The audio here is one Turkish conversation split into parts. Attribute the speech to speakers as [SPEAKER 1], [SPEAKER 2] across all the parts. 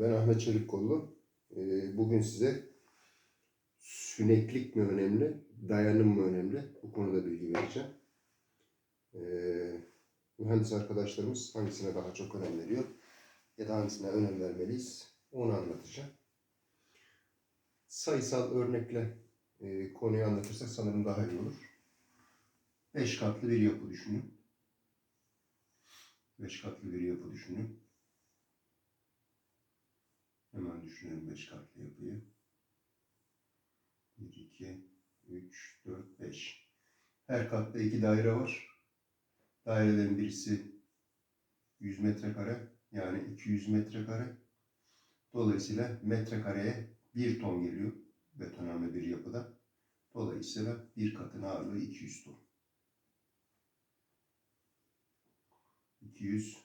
[SPEAKER 1] Ben Ahmet Çelikkollu. Ee, Bugün size süneklik mi önemli, dayanım mı önemli? Bu konuda bilgi vereceğim. Ee, Mühendis arkadaşlarımız hangisine daha çok önem veriyor ya da hangisine önem vermeliyiz onu anlatacağım. Sayısal örnekle e, konuyu anlatırsak sanırım daha iyi olur. Beş katlı bir yapı düşünün. Beş katlı bir yapı düşünün. Hemen düşünelim beş katlı yapıyı. 1, 2, 3, 4, 5. Her katta iki daire var. Dairelerin birisi 100 metrekare yani 200 metrekare. Dolayısıyla metrekareye 1 ton geliyor betonarme bir yapıda. Dolayısıyla bir katın ağırlığı 200 ton. 200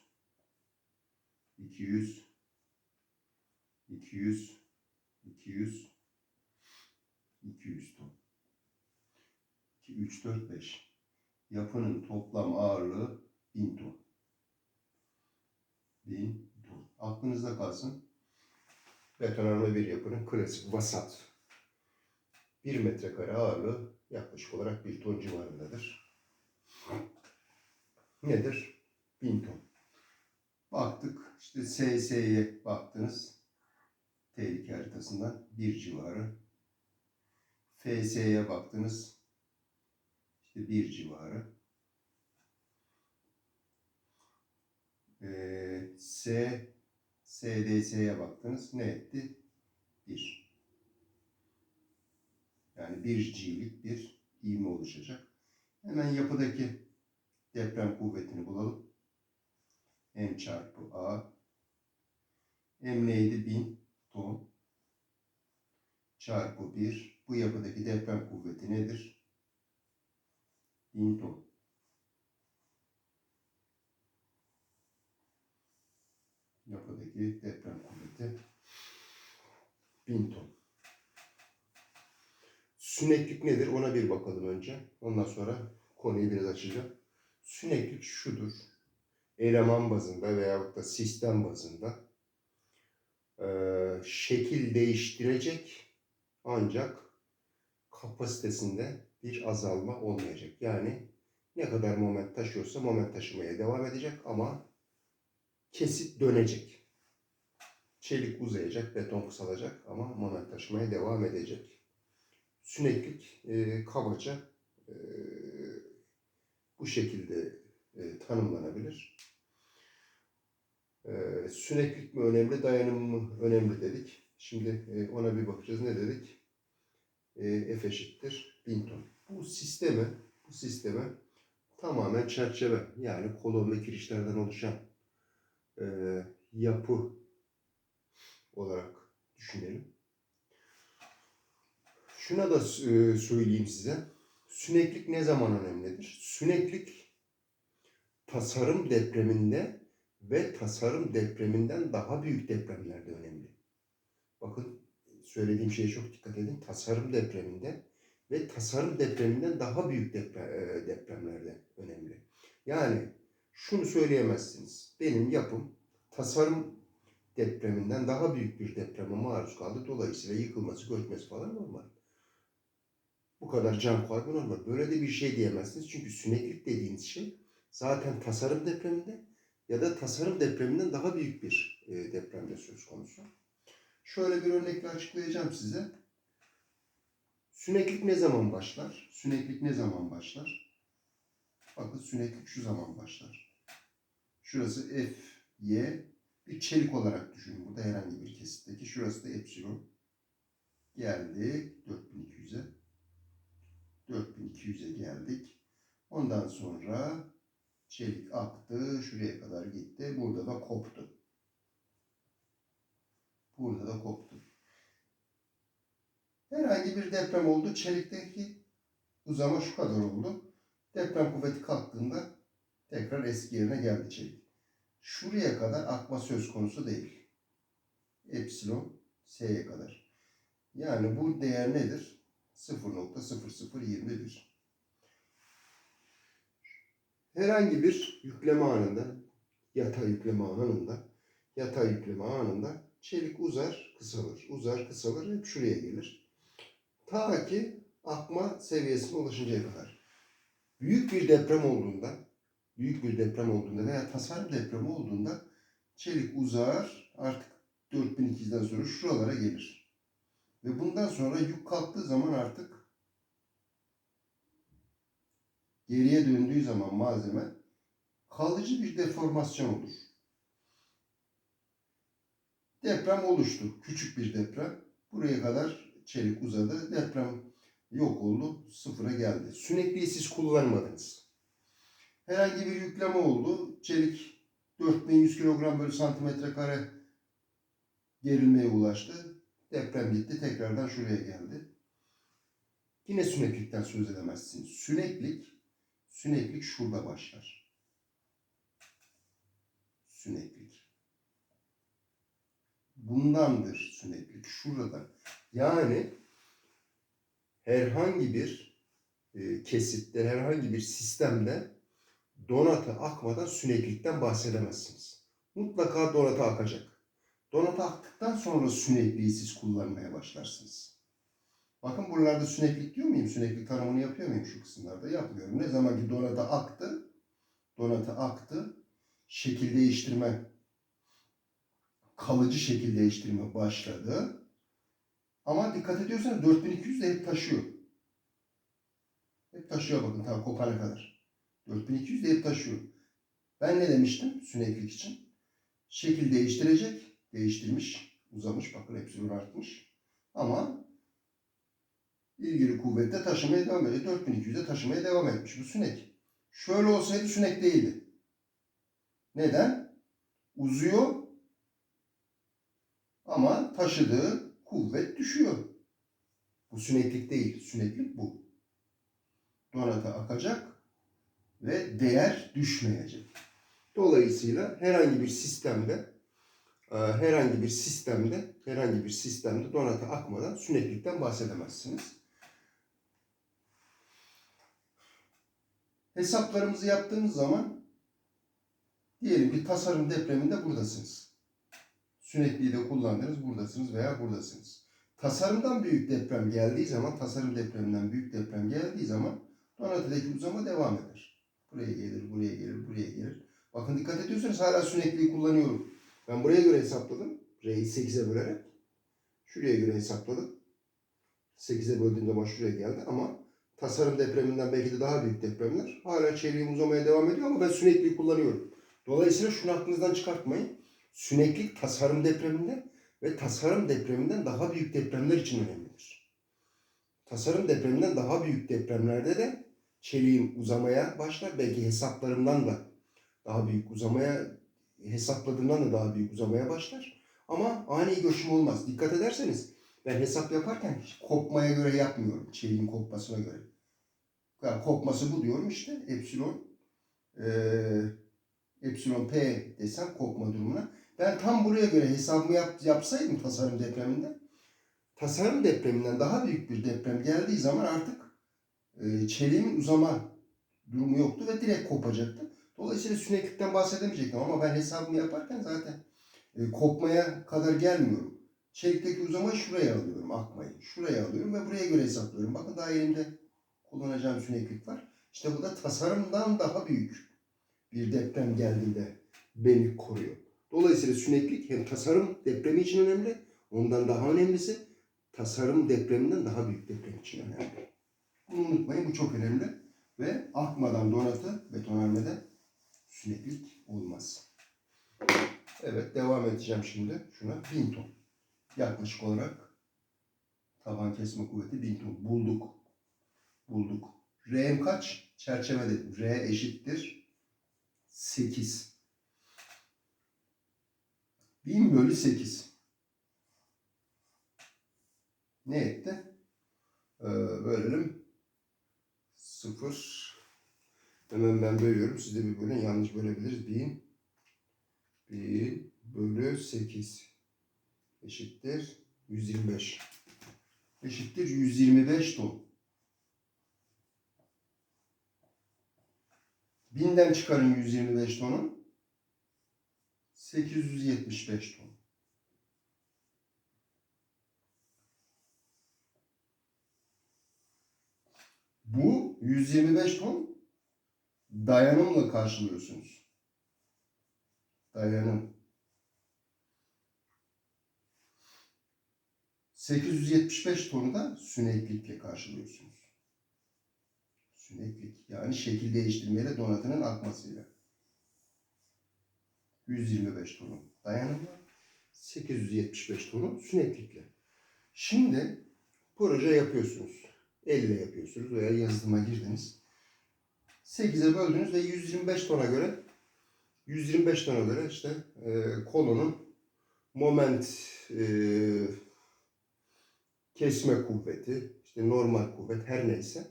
[SPEAKER 1] 200 200 200 200 ton. 2 3 4 5. Yapının toplam ağırlığı 1000 ton. 1000 ton. Aklınızda kalsın. Betonarme bir yapının klasik vasat 1 metrekare ağırlığı yaklaşık olarak 1 ton civarındadır. Nedir? 1000 ton. Baktık işte SS'ye baktınız. Tehlike haritasından bir civarı. FS'ye baktınız. İşte bir civarı. Ee, S, SDS'ye baktınız. Ne etti? Bir. Yani bir G'lik bir ivme oluşacak. Hemen yapıdaki deprem kuvvetini bulalım. M çarpı A. M neydi? 1000 ton. Çarpı 1. Bu yapıdaki deprem kuvveti nedir? 1000 ton. Yapıdaki deprem kuvveti 1000 ton. Süneklik nedir? Ona bir bakalım önce. Ondan sonra konuyu biraz açacağım. Süneklik şudur. Eleman bazında veyahut da sistem bazında şekil değiştirecek ancak kapasitesinde bir azalma olmayacak. Yani ne kadar moment taşıyorsa moment taşımaya devam edecek ama kesit dönecek. Çelik uzayacak, beton kısalacak ama moment taşımaya devam edecek. Süneklik e, kabaca e, bu şekilde e, tanımlanabilir. E, süneklik mi önemli, dayanım mı önemli dedik. Şimdi e, ona bir bakacağız. Ne dedik? E, F eşittir 1000 ton. Bu sisteme, bu sisteme tamamen çerçeve yani kolon ve kirişlerden oluşan e, yapı olarak düşünelim. Şuna da e, söyleyeyim size. Süneklik ne zaman önemlidir? Süneklik tasarım depreminde ve tasarım depreminden daha büyük depremlerde önemli. Bakın söylediğim şeye çok dikkat edin. Tasarım depreminde ve tasarım depreminden daha büyük depre- e, depremlerde önemli. Yani şunu söyleyemezsiniz. Benim yapım tasarım depreminden daha büyük bir depreme maruz kaldı. Dolayısıyla yıkılması, göçmesi falan normal. Bu kadar can kaybı normal. Böyle de bir şey diyemezsiniz. Çünkü süneklik dediğiniz şey zaten tasarım depreminde ya da tasarım depreminden daha büyük bir e, depremde söz konusu. Şöyle bir örnekle açıklayacağım size. Süneklik ne zaman başlar? Süneklik ne zaman başlar? Bakın süneklik şu zaman başlar. Şurası F, Y, bir çelik olarak düşünün. Burada herhangi bir kesitteki. Şurası da epsilon. Geldik 4200'e. 4200'e geldik. Ondan sonra çelik aktı. Şuraya kadar gitti. Burada da koptu. Burada da koptu. Herhangi bir deprem oldu. Çelikteki uzama şu kadar oldu. Deprem kuvveti kalktığında tekrar eski yerine geldi çelik. Şuraya kadar akma söz konusu değil. Epsilon S'ye kadar. Yani bu değer nedir? 0.0021. Herhangi bir yükleme anında, yatay yükleme anında, yatay yükleme anında çelik uzar, kısalır, uzar, kısalır, hep şuraya gelir. Ta ki akma seviyesine ulaşıncaya kadar. Büyük bir deprem olduğunda, büyük bir deprem olduğunda veya tasarım depremi olduğunda çelik uzar, artık 4200'den sonra şuralara gelir. Ve bundan sonra yük kalktığı zaman artık geriye döndüğü zaman malzeme kalıcı bir deformasyon olur. Deprem oluştu. Küçük bir deprem. Buraya kadar çelik uzadı. Deprem yok oldu. Sıfıra geldi. Sünekliği siz kullanmadınız. Herhangi bir yükleme oldu. Çelik 4100 kilogram bölü santimetre kare gerilmeye ulaştı. Deprem gitti. Tekrardan şuraya geldi. Yine süneklikten söz edemezsiniz. Süneklik, süneklik şurada başlar. Süneklik. Bundandır süneklik. Şurada. Yani herhangi bir e, kesitte, herhangi bir sistemde donatı akmadan süneklikten bahsedemezsiniz. Mutlaka donatı akacak. Donatı aktıktan sonra sünekliği siz kullanmaya başlarsınız. Bakın buralarda süneklik diyor muyum? Süneklik tanımını yapıyor muyum şu kısımlarda? Yapmıyorum. Ne zaman ki donatı aktı, donatı aktı, şekil değiştirme, kalıcı şekil değiştirme başladı. Ama dikkat ediyorsanız 4200 de hep taşıyor. Hep taşıyor bakın ta kopana kadar. 4200 de hep taşıyor. Ben ne demiştim süneklik için? Şekil değiştirecek. Değiştirmiş. Uzamış. Bakın hepsi artmış. Ama ilgili kuvvette taşımaya devam ediyor. 4200'de taşımaya devam etmiş bu sünek. Şöyle olsaydı sünek değildi. Neden? Uzuyor ama taşıdığı kuvvet düşüyor. Bu süneklik değil. Süneklik bu. Donata akacak ve değer düşmeyecek. Dolayısıyla herhangi bir sistemde e, herhangi bir sistemde herhangi bir sistemde donata akmadan süneklikten bahsedemezsiniz. Hesaplarımızı yaptığımız zaman diyelim ki tasarım depreminde buradasınız. Sünekliği de kullandınız buradasınız veya buradasınız. Tasarımdan büyük deprem geldiği zaman, tasarım depreminden büyük deprem geldiği zaman donatıdaki uzama devam eder. Buraya gelir, buraya gelir, buraya gelir. Bakın dikkat ediyorsanız hala sünekliği kullanıyorum. Ben buraya göre hesapladım. R'yi 8'e bölerek. Şuraya göre hesapladım. 8'e böldüğüm zaman şuraya geldi ama tasarım depreminden belki de daha büyük depremler hala çeliğim uzamaya devam ediyor ama ben sünekliği kullanıyorum. Dolayısıyla şunu aklınızdan çıkartmayın. Süneklik tasarım depreminde ve tasarım depreminden daha büyük depremler için önemlidir. Tasarım depreminden daha büyük depremlerde de çeliğim uzamaya başlar. Belki hesaplarımdan da daha büyük uzamaya, hesapladığımdan da daha büyük uzamaya başlar. Ama ani göçüm olmaz. Dikkat ederseniz ben hesap yaparken kopmaya göre yapmıyorum. Çeliğin kopmasına göre. Yani kopması bu diyorum işte. Epsilon ee, epsilon P desem kopma durumuna. Ben tam buraya göre hesabımı yap, yapsaydım tasarım depreminde tasarım depreminden daha büyük bir deprem geldiği zaman artık e, çeliğimin uzama durumu yoktu ve direkt kopacaktı. Dolayısıyla süneklikten bahsedemeyecektim ama ben hesabımı yaparken zaten e, kopmaya kadar gelmiyorum. Çelikteki uzamayı şuraya alıyorum, akmayı. Şuraya alıyorum ve buraya göre hesaplıyorum. Bakın daha elimde kullanacağım süneklik var. İşte bu da tasarımdan daha büyük bir deprem geldiğinde beni koruyor. Dolayısıyla süneklik hem tasarım depremi için önemli, ondan daha önemlisi tasarım depreminden daha büyük deprem için önemli. Bunu unutmayın bu çok önemli. Ve akmadan donatı betonarmede süneklik olmaz. Evet devam edeceğim şimdi. Şuna 1000 ton. Yaklaşık olarak taban kesme kuvveti 1000 ton. Bulduk. Bulduk. R'm kaç? Çerçeve dedim. R eşittir 8. 1000 bölü 8. Ne etti? Ee, bölelim. 0. Hemen ben bölüyorum. Siz de bir bölün. Yanlış bölebiliriz. 1000. 1000 bölü 8. Eşittir 125. Eşittir 125 ton. 1000'den çıkarın 125 tonu. 875 ton. Bu 125 ton dayanımla karşılıyorsunuz. Dayanım. 875 tonu da süneklikle karşılıyorsunuz. Süneklik yani şekil değiştirmeyle donatının akmasıyla. 125 tonu dayanımla 875 tonu süneklikle. Şimdi proje yapıyorsunuz. Elle yapıyorsunuz veya yazılıma girdiniz. 8'e böldünüz ve 125 tona göre 125 tona göre işte e, kolonun moment e, kesme kuvveti, işte normal kuvvet her neyse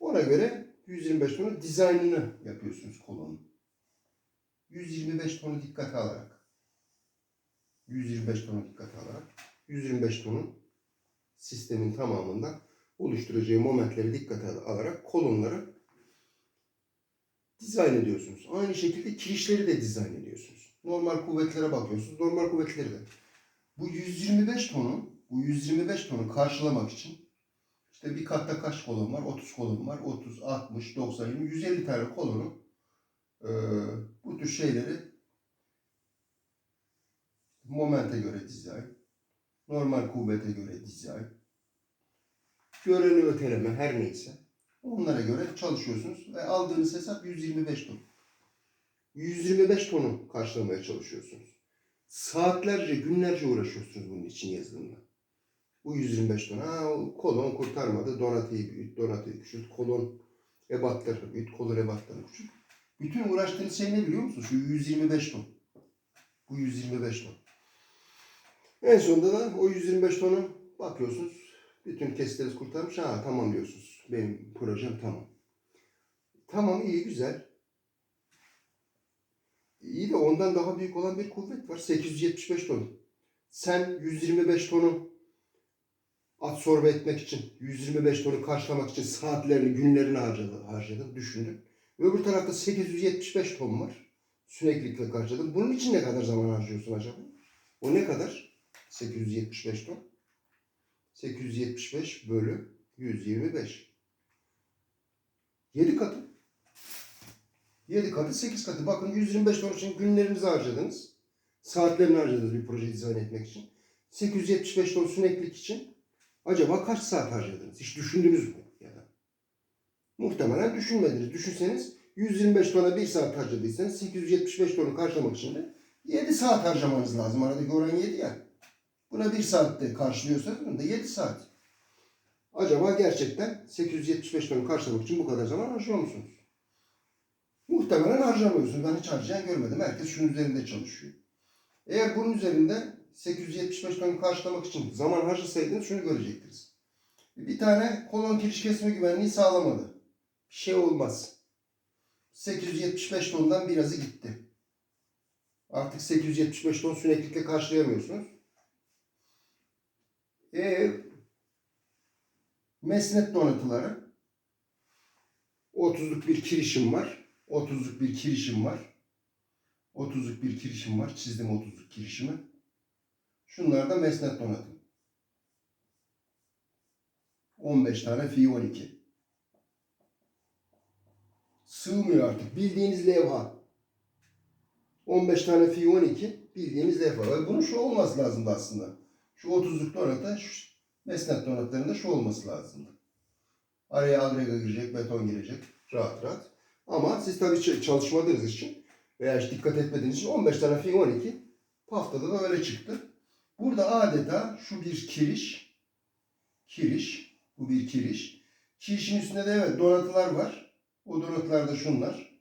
[SPEAKER 1] ona göre 125 tonu dizaynını yapıyorsunuz kolonun. 125 tonu dikkate alarak 125 tonu dikkate alarak 125 tonun sistemin tamamında oluşturacağı momentleri dikkate alarak kolonları dizayn ediyorsunuz. Aynı şekilde kirişleri de dizayn ediyorsunuz. Normal kuvvetlere bakıyorsunuz. Normal kuvvetleri de. Bu 125 tonu, bu 125 tonu karşılamak için işte bir katta kaç kolon var? 30 kolon var. 30, 60, 90, 20, 150 tane kolonu e, bu tür şeyleri momente göre dizayn, normal kuvvete göre dizayn, göreni öteleme her neyse onlara göre çalışıyorsunuz ve aldığınız hesap 125 ton. 125 tonu karşılamaya çalışıyorsunuz. Saatlerce, günlerce uğraşıyorsunuz bunun için yazılımda. Bu 125 ton. Ha, kolon kurtarmadı. Donatıyı büyüt, donatıyı küçült. Kolon ebatları büyüt, kolon ebatlarını küçült. Bütün uğraştığınız şey ne biliyor musunuz? Şu 125 ton. Bu 125 ton. En sonunda da o 125 tonu bakıyorsunuz. Bütün kesitleri kurtarmış. Ha tamam diyorsunuz. Benim projem tamam. Tamam iyi güzel. İyi de ondan daha büyük olan bir kuvvet var. 875 ton. Sen 125 tonu absorbe etmek için, 125 tonu karşılamak için saatlerini, günlerini harcadın, harcadın düşündün. Öbür tarafta 875 ton var. Süreklilikle karşıladın. Bunun için ne kadar zaman harcıyorsun acaba? O ne kadar? 875 ton. 875 bölü 125. 7 katı. 7 katı 8 katı. Bakın 125 ton için günlerinizi harcadınız. Saatlerini harcadınız bir proje dizayn etmek için. 875 ton süneklik için acaba kaç saat harcadınız? Hiç düşündünüz mü? Muhtemelen düşünmediniz. Düşünseniz 125 tona 1 saat harcadıysanız 875 tonu karşılamak için de 7 saat harcamanız lazım. Aradaki oran 7 ya. Buna 1 saatte karşılıyorsanız bunu da 7 saat. Acaba gerçekten 875 tonu karşılamak için bu kadar zaman harcıyor musunuz? Muhtemelen harcamıyorsunuz. Ben hiç harcayan görmedim. Herkes şunun üzerinde çalışıyor. Eğer bunun üzerinde 875 tonu karşılamak için zaman harcasaydınız şunu görecektiniz. Bir tane kolon kiriş kesme güvenliği sağlamadı. Şey olmaz. 875 tondan birazı gitti. Artık 875 ton süneklikle karşılayamıyorsunuz. E, mesnet donatıları 30'luk bir kirişim var. 30'luk bir kirişim var. 30'luk bir kirişim var. Çizdim 30'luk kirişimi. Şunlar da mesnet donatım. 15 tane fi 12. Sığmıyor artık. Bildiğiniz levha. 15 tane fi 12 bildiğimiz levha. Bunun şu olması lazımdı aslında. Şu 30'luk donata, şu mesnet donatlarında şu olması lazımdı. Araya agrega girecek, beton girecek. Rahat rahat. Ama siz tabii çalışmadığınız için veya hiç dikkat etmediğiniz için 15 tane fi 12 haftada da öyle çıktı. Burada adeta şu bir kiriş. Kiriş. Bu bir kiriş. Kirişin üstünde de evet donatılar var. O donatılar da şunlar.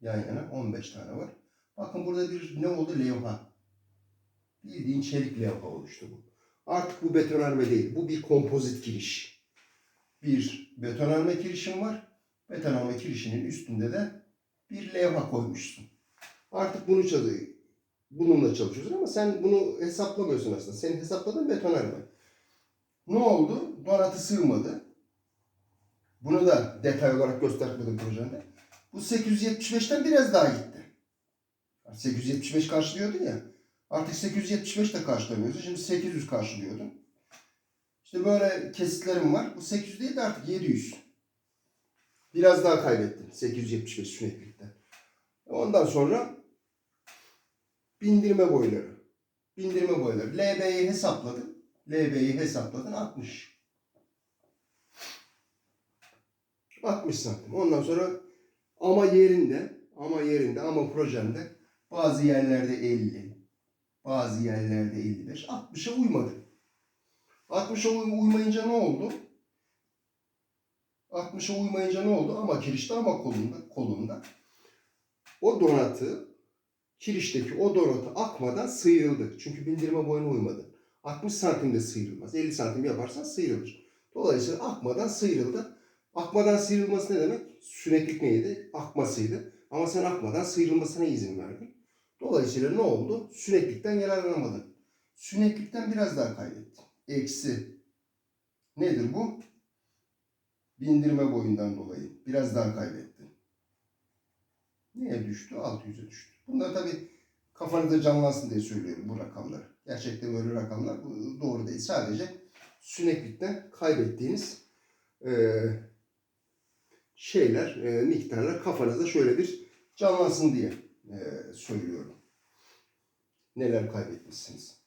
[SPEAKER 1] Yan yana 15 tane var. Bakın burada bir ne oldu? Levha. Bildiğin çelik levha oluştu bu. Artık bu betonarme değil. Bu bir kompozit kiriş. Bir betonarme kirişim var. Betonarme kirişinin üstünde de bir levha koymuşsun. Artık bunu çalıyor. Bununla çalışıyorsun ama sen bunu hesaplamıyorsun aslında. Senin hesapladığın betonarme. Ne oldu? Donatı sığmadı. Bunu da detay olarak göstermedim projende. Bu 875'ten biraz daha gitti. 875 karşılıyordun ya. Artık 875 de karşılamıyorsun. Şimdi 800 karşılıyordun. İşte böyle kesitlerim var. Bu 800 değil de artık 700. Biraz daha kaybettim. 875 süreklilikten. Ondan sonra bindirme boyları. Bindirme boyları. LB'yi hesapladım. LB'yi hesapladın 60. 60 santim. Ondan sonra ama yerinde, ama yerinde, ama projemde bazı yerlerde 50, bazı yerlerde 55, 60'a uymadı. 60'a uy- uymayınca ne oldu? 60'a uymayınca ne oldu? Ama kirişte ama kolunda, kolunda. O donatı, kirişteki o donatı akmadan sıyrıldı. Çünkü bindirme boyuna uymadı. 60 santimde sıyrılmaz. 50 santim yaparsan sıyrılır. Dolayısıyla akmadan sıyrıldı. Akmadan sıyrılması ne demek? Süneklik neydi? Akmasıydı. Ama sen akmadan sıyrılmasına izin verdin. Dolayısıyla ne oldu? Süneklikten yararlanamadın. Süneklikten biraz daha kaybettin. Eksi. Nedir bu? Bindirme boyundan dolayı. Biraz daha kaybettin. Neye düştü? 600'e düştü. Bunlar tabii kafanızda canlansın diye söylüyorum bu rakamları. Gerçekten böyle rakamlar doğru değil. Sadece süneklikten kaybettiğiniz eee şeyler, e, miktarlar kafanızda şöyle bir canlansın diye e, söylüyorum. Neler kaybetmişsiniz.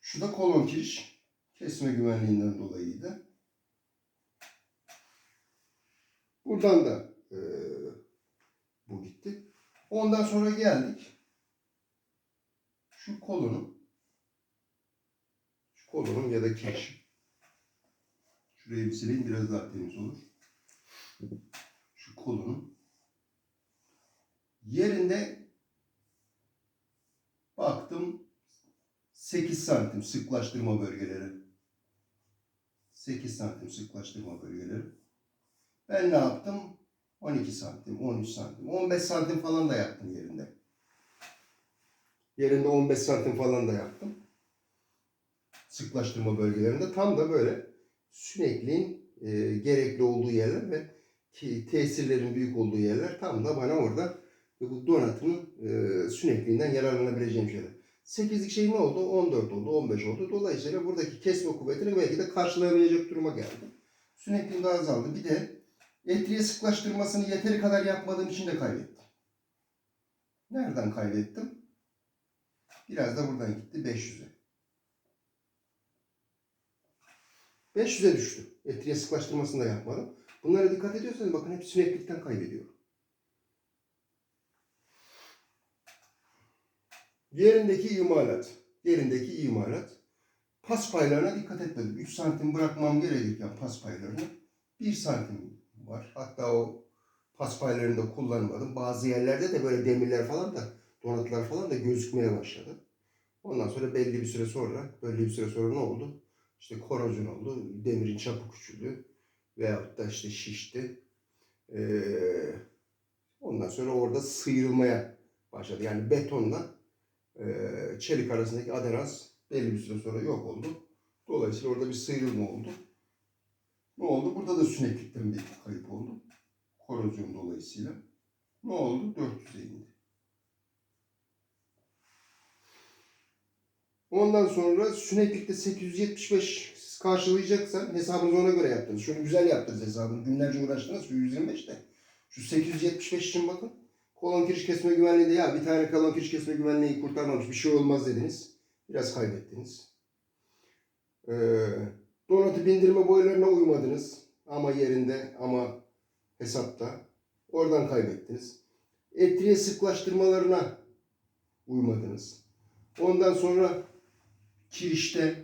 [SPEAKER 1] Şu da kolon kiriş. Kesme güvenliğinden dolayıydı. Buradan da e, bu gitti. Ondan sonra geldik. Şu kolonun şu kolonun ya da kiriş. Şurayı bir sileyim biraz daha temiz olur şu kolunun yerinde baktım 8 santim sıklaştırma bölgeleri. 8 santim sıklaştırma bölgeleri. Ben ne yaptım? 12 santim, 13 santim, 15 santim falan da yaptım yerinde. Yerinde 15 santim falan da yaptım. Sıklaştırma bölgelerinde tam da böyle sünekliğin e, gerekli olduğu yerler ve ki tesirlerin büyük olduğu yerler tam da bana orada bu donatın e, sünekliğinden yararlanabileceğim şeyler. 8'lik şey ne oldu? 14 oldu, 15 oldu. Dolayısıyla buradaki kesme kuvvetini belki de karşılayamayacak duruma geldi. Sünekliğim de azaldı. Bir de etriye sıklaştırmasını yeteri kadar yapmadığım için de kaybettim. Nereden kaybettim? Biraz da buradan gitti 500'e. 500'e düştü. Etriye sıklaştırmasını da yapmadım. Bunlara dikkat ediyorsanız bakın hep süneklikten kaybediyor. Yerindeki imalat. Yerindeki imalat. Pas paylarına dikkat etmedim. 3 santim bırakmam gerekirken pas paylarını 1 santim var. Hatta o pas paylarını da kullanmadım. Bazı yerlerde de böyle demirler falan da donatlar falan da gözükmeye başladı. Ondan sonra belli bir süre sonra, belli bir süre sonra ne oldu? İşte korozyon oldu. Demirin çapı küçüldü. Veyahut da işte şişti. Ee, ondan sonra orada sıyrılmaya başladı. Yani betonla e, çelik arasındaki aderans belli bir süre sonra yok oldu. Dolayısıyla orada bir sıyrılma oldu. Ne oldu? Burada da süneklikten bir kayıp oldu. Korozyon dolayısıyla. Ne oldu? 400'e indi. Ondan sonra süneklikte 875 siz karşılayacaksan hesabınızı ona göre yaptınız. Şunu güzel yaptınız hesabını. Günlerce uğraştınız şu 125'te. Şu 875 için bakın. Kolon kiriş kesme güvenliğinde ya bir tane kolon kiriş kesme güvenliği kurtarmamış bir şey olmaz dediniz. Biraz kaybettiniz. Ee, donatı bindirme boylarına uymadınız. Ama yerinde ama hesapta. Oradan kaybettiniz. Etriye sıklaştırmalarına uymadınız. Ondan sonra kirişte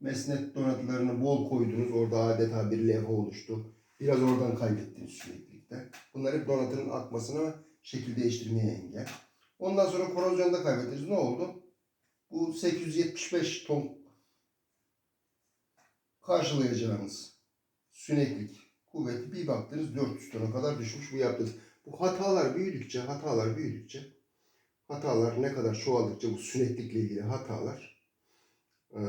[SPEAKER 1] mesnet donatlarını bol koydunuz. Orada adeta bir levha oluştu. Biraz oradan kaybettiniz süreklilikte. Bunlar hep donatının akmasına şekil değiştirmeye engel. Ondan sonra korozyonda kaybettiniz. Ne oldu? Bu 875 ton karşılayacağınız süneklik kuvveti bir baktınız 400 tona kadar düşmüş bu yaptınız. Bu hatalar büyüdükçe, hatalar büyüdükçe hatalar ne kadar çoğaldıkça bu süneklikle ilgili hatalar eee,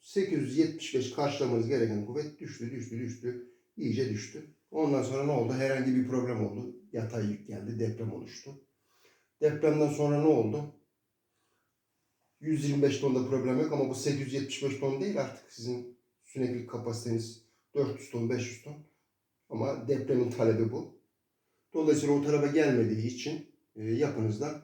[SPEAKER 1] 875 karşılamanız gereken kuvvet düştü, düştü, düştü. iyice düştü. Ondan sonra ne oldu? Herhangi bir problem oldu. Yatay yük geldi, deprem oluştu. Depremden sonra ne oldu? 125 tonda problem yok ama bu 875 ton değil artık sizin süneklik kapasiteniz 400 ton 500 ton. Ama depremin talebi bu. Dolayısıyla o tarafa gelmediği için e, yapınızda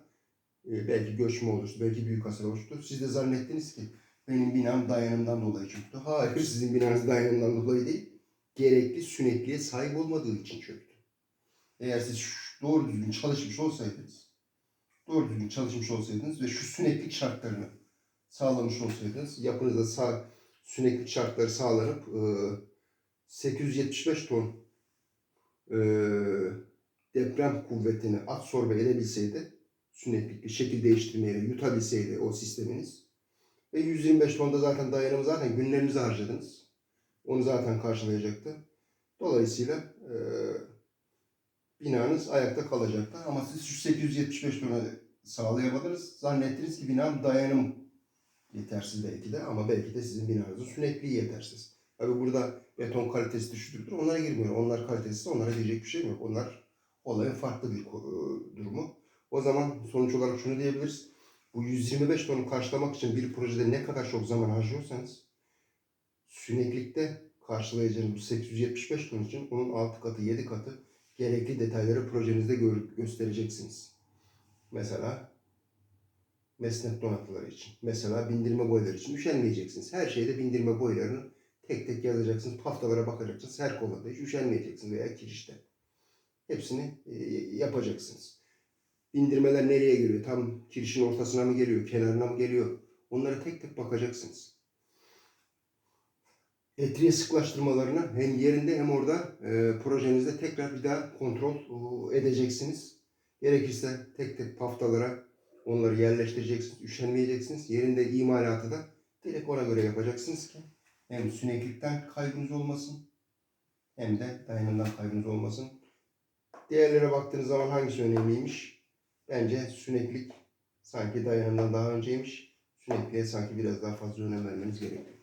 [SPEAKER 1] e, belki göçme oluştu, belki büyük hasar oluştu. Siz de zannettiniz ki benim binam dayanımdan dolayı çöktü. Hayır, sizin binanız dayanımdan dolayı değil. Gerekli sünekliğe sahip olmadığı için çöktü. Eğer siz doğru düzgün çalışmış olsaydınız, doğru düzgün çalışmış olsaydınız ve şu süneklik şartlarını sağlamış olsaydınız, yapınızda sağ, süneklik şartları sağlanıp e, 875 ton e, deprem kuvvetini absorbe edebilseydi, süneklikli şekil değiştirmeyle yutabilseydi o sisteminiz ve 125 tonda zaten dayanımı zaten günlerinizi harcadınız. Onu zaten karşılayacaktı. Dolayısıyla e, binanız ayakta kalacaktı. Ama siz şu 875 tonu sağlayamadınız. Zannettiniz ki binam dayanım yetersiz belki de ama belki de sizin binanızın sünekliği yetersiz. Tabi burada beton kalitesi düşüktür. Onlara girmiyor. Onlar kalitesiz. Onlara diyecek bir şey yok. Onlar olayın farklı bir e, durumu. O zaman sonuç olarak şunu diyebiliriz. Bu 125 tonu karşılamak için bir projede ne kadar çok zaman harcıyorsanız süneklikte karşılayacağınız bu 875 ton için onun 6 katı 7 katı gerekli detayları projenizde göstereceksiniz. Mesela mesnet donatıları için. Mesela bindirme boyları için üşenmeyeceksiniz. Her şeyde bindirme boylarını tek tek yazacaksınız. Paftalara bakacaksınız. Her konuda hiç üşenmeyeceksiniz veya kirişte. Hepsini e, yapacaksınız. Bindirmeler nereye geliyor? Tam kirişin ortasına mı geliyor? Kenarına mı geliyor? Onlara tek tek bakacaksınız. Etriye sıklaştırmalarını hem yerinde hem orada e, projenizde tekrar bir daha kontrol edeceksiniz. Gerekirse tek tek paftalara onları yerleştireceksiniz. Üşenmeyeceksiniz. Yerinde imalatı da direkt ona göre yapacaksınız ki hem süneklikten kaybınız olmasın hem de dayanımdan kaybınız olmasın. Diğerlere baktığınız zaman hangisi önemliymiş? Bence süneklik sanki dayanımdan daha önceymiş. Sünekliğe sanki biraz daha fazla önem vermeniz gerekiyor.